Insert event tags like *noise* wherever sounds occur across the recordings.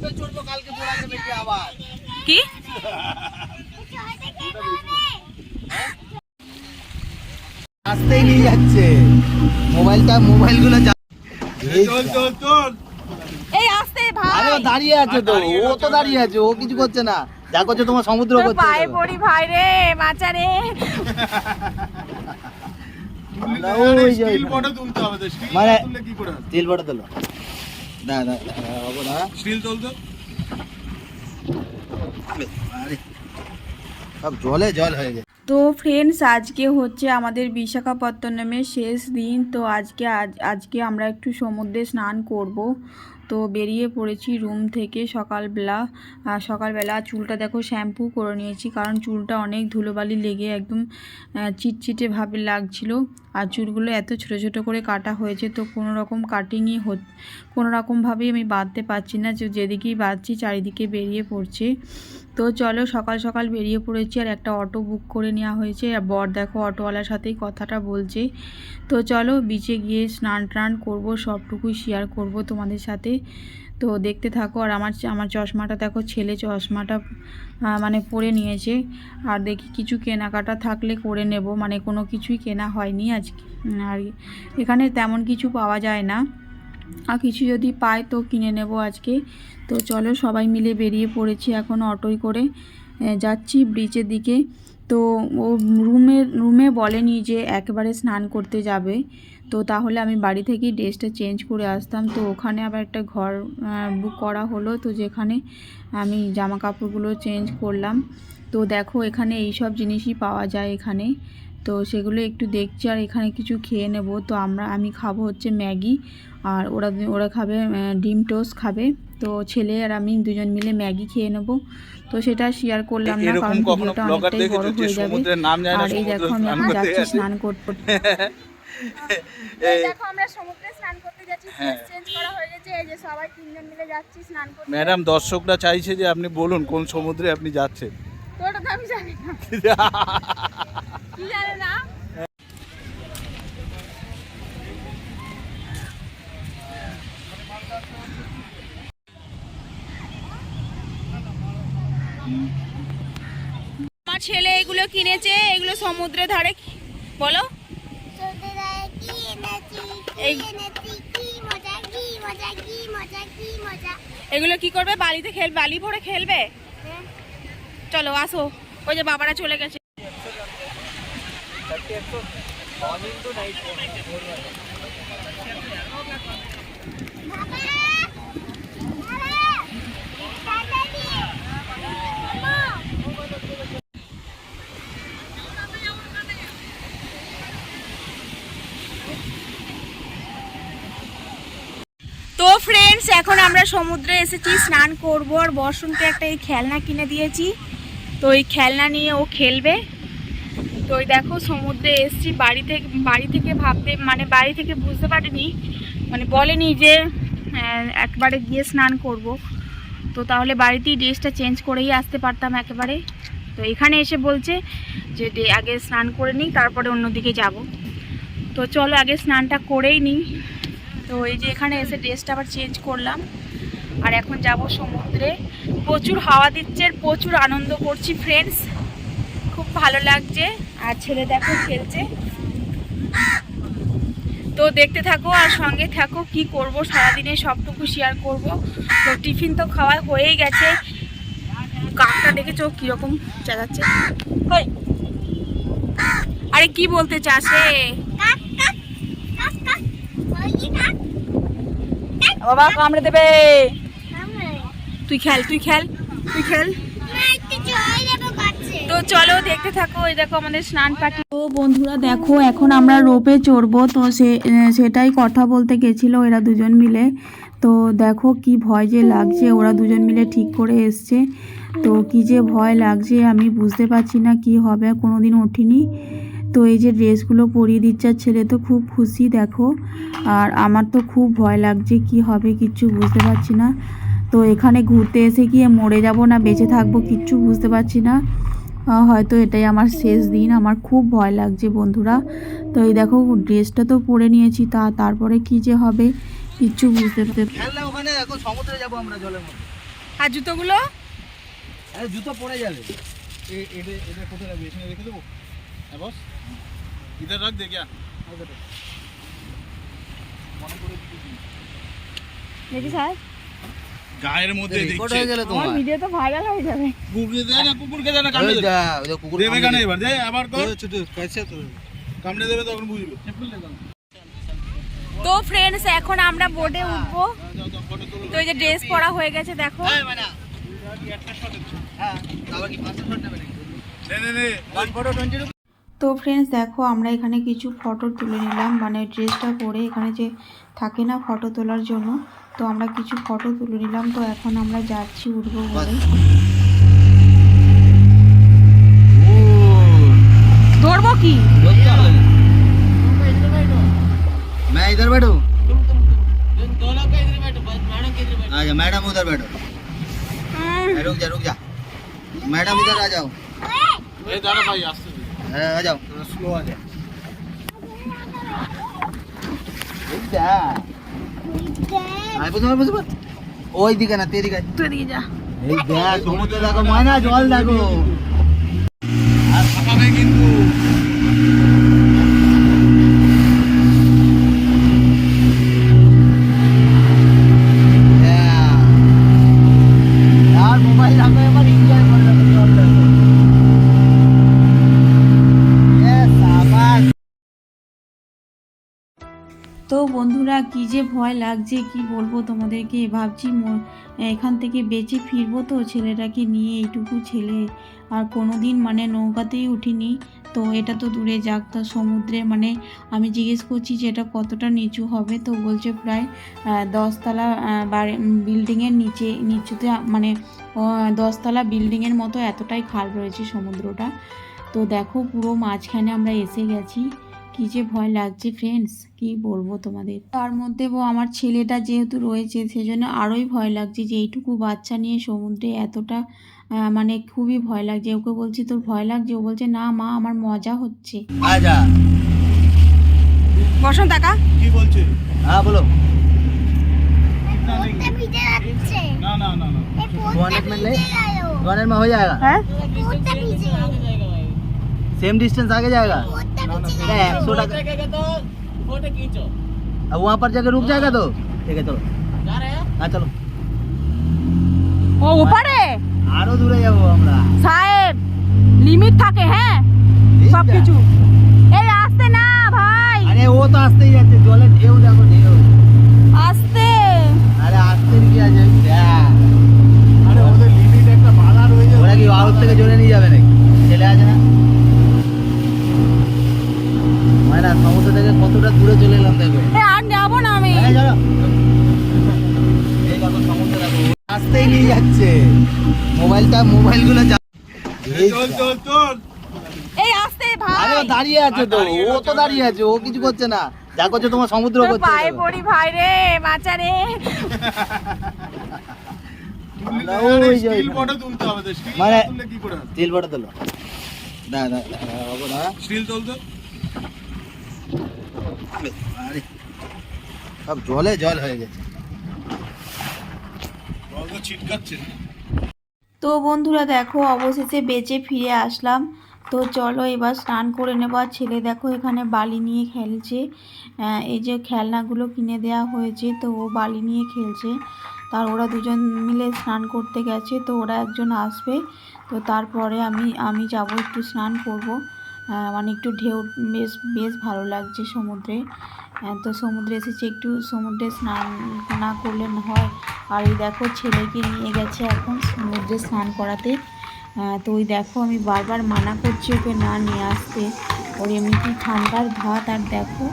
রোপে চড়বো কালকে পড়া যাবে কি আবার? কি? আসতেই নিয়ে যাচ্ছে। মোবাইলটা মোবাইলগুলো যা- এই এই আসতে ভাই। ও দাঁড়িয়ে আছে তো ও তো দাঁড়িয়ে আছে ও কিছু করছে না। যা করছে তোমার সমুদ্র করছে পায়ে পড়ি ভাই রে বাচ্চা রে। না, স্টিল ওইখানে। তুলতে হবে স্টিল মানে তুললে কি করে তেল বড় তোলো। সব জলে জল হয়ে গেছে। তো ফ্রেন্ডস আজকে হচ্ছে আমাদের বিশাখাপত্তনমের শেষ দিন তো আজকে আজ আজকে আমরা একটু সমুদ্রে স্নান করব। তো বেরিয়ে পড়েছি রুম থেকে সকালবেলা। সকালবেলা চুলটা দেখো শ্যাম্পু করে নিয়েছি, কারণ চুলটা অনেক ধুলোবালি লেগে একদম চিটচিটে ভাবে লাগছিল। আর চুলগুলো এত ছোট ছোট করে কাটা হয়েছে, তো কোনো রকম কাটিংই কোনো রকমভাবেই আমি বাঁধতে পারছি না। যেদিকেই বাঁধছি, চারিদিকে বেরিয়ে পড়ছে। তো চলো সকাল সকাল বেরিয়ে পড়েছি আর একটা অটো বুক করে নেওয়া হয়েছে। আর বর দেখো অটোওয়ালার সাথেই কথাটা বলছে। তো চলো বিচে গিয়ে স্নান টান করব, সবটুকুই শেয়ার করব তোমাদের সাথে। তো দেখতে থাকো, আর আমার আমার চশমাটা দেখো, ছেলে চশমাটা মানে পরে নিয়েছে। আর দেখি কিছু কেনাকাটা থাকলে করে নেব মানে কোনো কিছুই কেনা হয়নি আজকে। আর এখানে তেমন কিছু পাওয়া যায় না। আর কিছু যদি পাই তো কিনে নেব আজকে। তো চলো সবাই মিলে বেরিয়ে পড়েছি এখন অটোয় করে। যাচ্ছি ব্রিজের দিকে। তো ও রুমে রুমে বলেনি যে একবারে স্নান করতে যাবে। তো তাহলে আমি বাড়ি থেকেই ড্রেসটা চেঞ্জ করে আসতাম। তো ওখানে আবার একটা ঘর বুক করা হলো। তো যেখানে আমি জামা কাপড়গুলো চেঞ্জ করলাম। তো দেখো এখানে এই সব জিনিসই পাওয়া যায় এখানে। তো সেগুলো একটু দেখছি আর এখানে কিছু খেয়ে নেব। তো আমরা আমি খাব হচ্ছে ম্যাগি আর ওরা ওরা খাবে ডিম টোস্ট খাবে। তো ছেলে আর আমি দুজন মিলে ম্যাগি খেয়ে নেব। তো সেটা শেয়ার করলাম না কারণ ভিডিওটা অনেকটাই বড় হয়ে যাবে। আর এই দেখো আমি এখন যাচ্ছি স্নান করতে। *laughs* এই- দেখো আমরা সমুদ্রে স্নান করতে যাচ্ছি। হ্যাঁ। চেঞ্জ করা হয়ে গেছে এই যে সবাই তিনজন মিলে যাচ্ছি স্নান করতে। ম্যাডাম দর্শকরা চাইছে যে আপনি বলুন কোন সমুদ্রে আপনি যাচ্ছেন। তো ওটা তো আমি জানে না। *laughs* আমার ছেলে এগুলো কিনেছে এগুলো সমুদ্রের ধারে বলো। এগুলো কি করবে? বালিতে খেল বালি ভরে খেলবে? চলো আসো। ওই যে বাবারা চলে গেছে। তো ফ্রেন্ডস এখন আমরা সমুদ্রে এসেছি, স্নান করব, আর বসন্তকে একটা এই খেলনা কিনে দিয়েছি। তো এই খেলনা নিয়ে ও খেলবে। তো ওই দেখো সমুদ্রে এসেছি, বাড়ি থেকে বাড়ি থেকে ভাবতে মানে বাড়ি থেকে বুঝতে পারিনি মানে বলেনি যে একবারে গিয়ে স্নান করব। তো তাহলে বাড়িতেই ড্রেসটা চেঞ্জ করেই আসতে পারতাম একেবারে। তো এখানে এসে বলছে যে আগে স্নান করে নিই, তারপরে অন্যদিকে যাব। তো চলো আগে স্নানটা করেই নিই। তো এই যে এখানে এসে ড্রেসটা আবার চেঞ্জ করলাম। আর এখন যাব সমুদ্রে। প্রচুর হাওয়া দিচ্ছে, প্রচুর আনন্দ করছি ফ্রেন্ডস ভালো লাগছে। আর ছেলে দেখো খেলছে। তো দেখতে থাকো আর সঙ্গে থাকো কি করব, সারাদিনে সবটুকু শেয়ার করব। তো টিফিন তো খাওয়া হয়েই গেছে। কাকটা দেখেছ কীরকম চেঁচাচ্ছে? আরে কি বলতে রে বাবা, কামড়ে দেবে। তুই খেল তুই খেল তুই খেল। চলো দেখতে থাকো, এই দেখো আমাদের স্নান পাটি। তো বন্ধুরা দেখো, এখন আমরা রোপে চড়বো, তো সে সেটাই কথা বলতে গেছিল এরা দুজন মিলে। তো দেখো কি ভয় যে লাগছে, ওরা দুজন মিলে ঠিক করে এসছে। তো কি যে ভয় লাগছে আমি বুঝতে পারছি না কি হবে, কোনোদিন উঠিনি তো এই যে ড্রেসগুলো পরিয়ে দিচ্ছে ছেলে তো খুব খুশি, দেখো। আর আমার তো খুব ভয় লাগছে কি হবে, কিচ্ছু বুঝতে পারছি না। তো এখানে ঘুরতে এসে গিয়ে মরে যাব না, বেঁচে থাকব, কিচ্ছু বুঝতে পারছি না। হয়তো এটাই আমার শেষ দিন। আমার খুব ভয় লাগছে বন্ধুরা। তো এই দেখো ড্রেসটা তো পরে নিয়েছি। তা তারপরে কি যে হবে কিচ্ছু বুঝতে পারতে ওখানে এখন সমুদ্রে যাব আমরা জলের মধ্যে। আর জুতোগুলো? জুতো পরে যাবে। এটা এটা কোথায় রাখবি? এখানে রেখে দেবো? হ্যাঁ বস। ইধার রাখ দে क्या মনে করে দেখি স্যার। গায়ের মধ্যে দেখছে তোমার। ভিডিও তো ভাইরাল হয়ে যাবে। কুকুরকে দে না কুকুরকে দে না কামড়ে দেবে ওই কুকুর দেবে কেন এবার? দে আবার কর। কামড়ে দেবে তখন বুঝবে। তো ফ্রেন্ডস এখন আমরা বোটে উঠবো। তো এই যে ড্রেস পরা হয়ে গেছে দেখো। হ্যাঁ, তারপর কি পাঁচশো shot নেবে নাকি? নে নে নে। One photo 20 rupees? তো ফ্রেন্ডস দেখো আমরা এখানে কিছু ফটো তুলে নিলাম। মানে ড্রেসটা পরে এখানে যে থাকে না ফটো তোলার জন্য তো আমরা কিছু ফটো তুলে নিলাম তো এখন আমরা যাচ্ছি উঠবো বলে ধরবো কি बोलते हो? मैं इधर बैठू आजा मैडम उधर बैठो ए, रुक जा रुक जा मैडम इधर आ जाओ এই দাঁড়া ভাই আসতে দে ए, आ जाओ স্লো আছে रुक जा বুঝতে বুঝতে ওই দিকে না তেরি গাছ তুই যা। এই দেখ সমুদ্র দেখো ময়না জল দেখো। আর থাকাবে কিন্তু আর মোবাইল রাখো এবার এনজয় করে দেখো জল দেখো Yes, সাবাস তো বন্ধুরা কি যে ভয় লাগছে, কি বলব তোমাদেরকে? ভাবছি এখান থেকে বেঁচে ফিরবো তো, ছেলেটাকে নিয়ে এইটুকু ছেলে। আর কোনো দিন মানে নৌকাতেই উঠিনি। তো এটা তো দূরে যাক, তা সমুদ্রে মানে আমি জিজ্ঞেস করছি যে এটা কতটা নিচু হবে? তো বলছে প্রায় দশতলা বাড়ি বিল্ডিংয়ের নিচে, নিচুতে মানে দশতলা বিল্ডিংয়ের মতো এতটাই খাল রয়েছে সমুদ্রটা। তো দেখো পুরো মাঝখানে আমরা এসে গেছি। কি যে ভয় লাগছে ফ্রেন্ডস কি বলব তোমাদের? তার মধ্যে আমার ছেলেটা যেহেতু রয়েছে সেজন্য আরোই ভয় লাগছে যে এইটুকু বাচ্চা নিয়ে সমুদ্রে এতটা মানে খুবই ভয় লাগছে। ওকে বলছি তোর ভয় লাগছে? ও বলছে না মা আমার মজা হচ্ছে। বসন্ত কাকা? কি বলছে? হ্যাঁ বলো। না না না না। মা হয়ে যায় হ্যাঁ? सेम डिस्टेंस आगे जाएगा नहीं एक सौ टका अब वहाँ पर जाके रुक जाएगा तो ठीक है चलो हाँ चलो ও ওপারে আরো দূরে যাবো আমরা সাহেব লিমিট থাকে হ্যাঁ সব কিছু এই আসতে না ভাই আরে ও তো আসতেই যাচ্ছে জলে ঢেউ দেখো ঢেউ আসতে আরে আসতে কি আছে দেখ আরে ওদের লিমিট একটা বাধা রয়ে ওরা কি আউট থেকে জলে নিয়ে যাবে নাকি আসতেই নিয়ে যাচ্ছে। মোবাইলটা মোবাইলগুলো এই আরে ও দাঁড়িয়ে আছে তো। ও তো দাঁড়িয়ে আছে ও কিছু করছে না। যা করছে তোমার সমুদ্র করছে। পায়ে পড়ি ভাই রে বাঁচা রে। স্টিল মানে- তেল। না। না না। স্টিল সব জলে জল হয়ে গেছে। জল তো বন্ধুরা দেখো, অবশেষে বেঁচে ফিরে আসলাম। তো চলো এবার স্নান করে নেব। ছেলে দেখো এখানে বালি নিয়ে খেলছে। এই যে খেলনাগুলো কিনে দেওয়া হয়েছে, তো ও বালি নিয়ে খেলছে। তার ওরা দুজন মিলে স্নান করতে গেছে, তো ওরা একজন আসবে। তো তারপরে আমি আমি যাব একটু স্নান করব। মানে একটু ঢেউ, বেশ বেশ ভালো লাগছে সমুদ্রে। তো সমুদ্রে এসেছি, একটু সমুদ্রে স্নান না করলে হয়। আর এই দেখো ছেলেকে নিয়ে গেছে এখন সমুদ্রে স্নান করাতে। তো ওই দেখো আমি বারবার মানা করছি ওকে না নিয়ে আসতে। ওর এমনিতেই ঠান্ডার ভাত, আর দেখো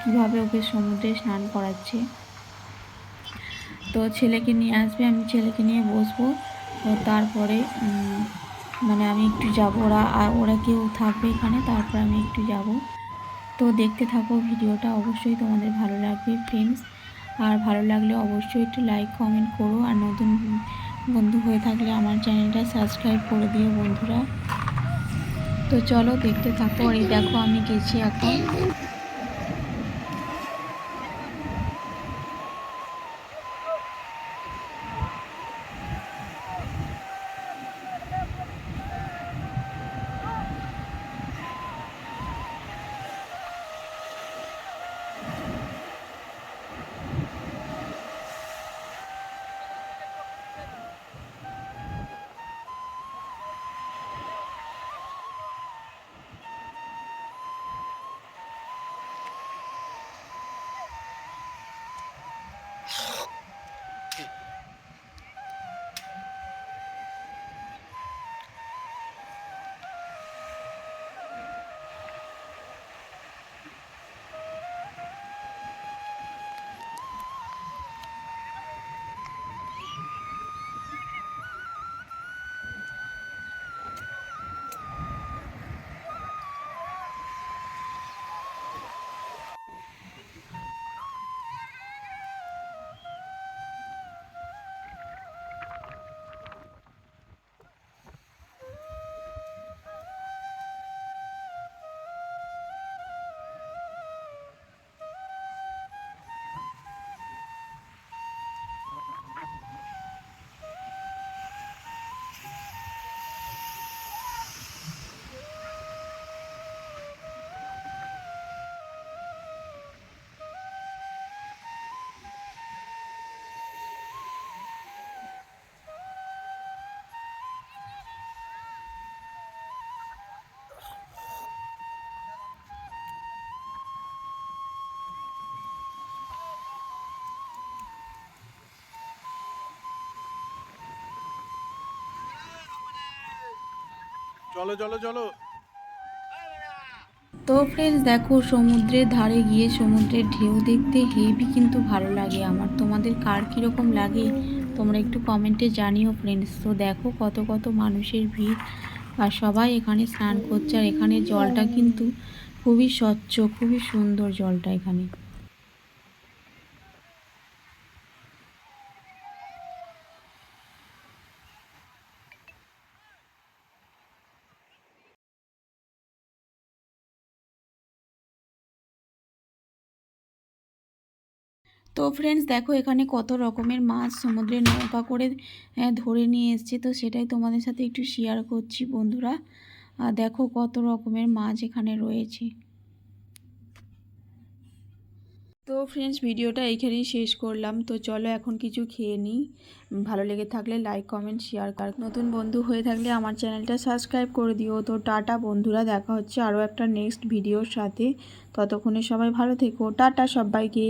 কীভাবে ওকে সমুদ্রে স্নান করাচ্ছে। তো ছেলেকে নিয়ে আসবে, আমি ছেলেকে নিয়ে বসবো। তারপরে মানে আমি একটু যাব। ওরা ওরা কেউ থাকবে এখানে, তারপর আমি একটু যাব। তো দেখতে থাকো ভিডিওটা, অবশ্যই তোমাদের ভালো লাগবে ফ্রেন্ডস আর ভালো লাগলে অবশ্যই একটু লাইক কমেন্ট করো। আর নতুন বন্ধু হয়ে থাকলে আমার চ্যানেলটা সাবস্ক্রাইব করে দিও বন্ধুরা। তো চলো দেখতে থাকো। আর দেখো আমি গেছি এখন। চলো চলো চলো। তো ফ্রেন্ডস দেখো সমুদ্রের ধারে গিয়ে সমুদ্রের ঢেউ দেখতে হেভি কিন্তু ভালো লাগে আমার। তোমাদের কার কীরকম লাগে? তোমরা একটু কমেন্টে জানিও ফ্রেন্ডস তো দেখো কত কত মানুষের ভিড়। আর সবাই এখানে স্নান করছে, আর এখানে জলটা কিন্তু খুবই স্বচ্ছ, খুবই সুন্দর জলটা এখানে। তো ফ্রেন্ডস দেখো এখানে কত রকমের মাছ সমুদ্রে নৌকা করে ধরে নিয়ে এসছে। তো সেটাই তোমাদের সাথে একটু শেয়ার করছি বন্ধুরা। দেখো কত রকমের মাছ এখানে রয়েছে। তো ফ্রেন্ডস ভিডিওটা এইখানেই শেষ করলাম। তো চলো এখন কিছু খেয়ে নিই। ভালো লেগে থাকলে লাইক কমেন্ট শেয়ার কর। নতুন বন্ধু হয়ে থাকলে আমার চ্যানেলটা সাবস্ক্রাইব করে দিও। তো টাটা বন্ধুরা, দেখা হচ্ছে আরও একটা নেক্সট ভিডিওর সাথে। ততক্ষণে সবাই ভালো থেকো। টাটা সবাইকে।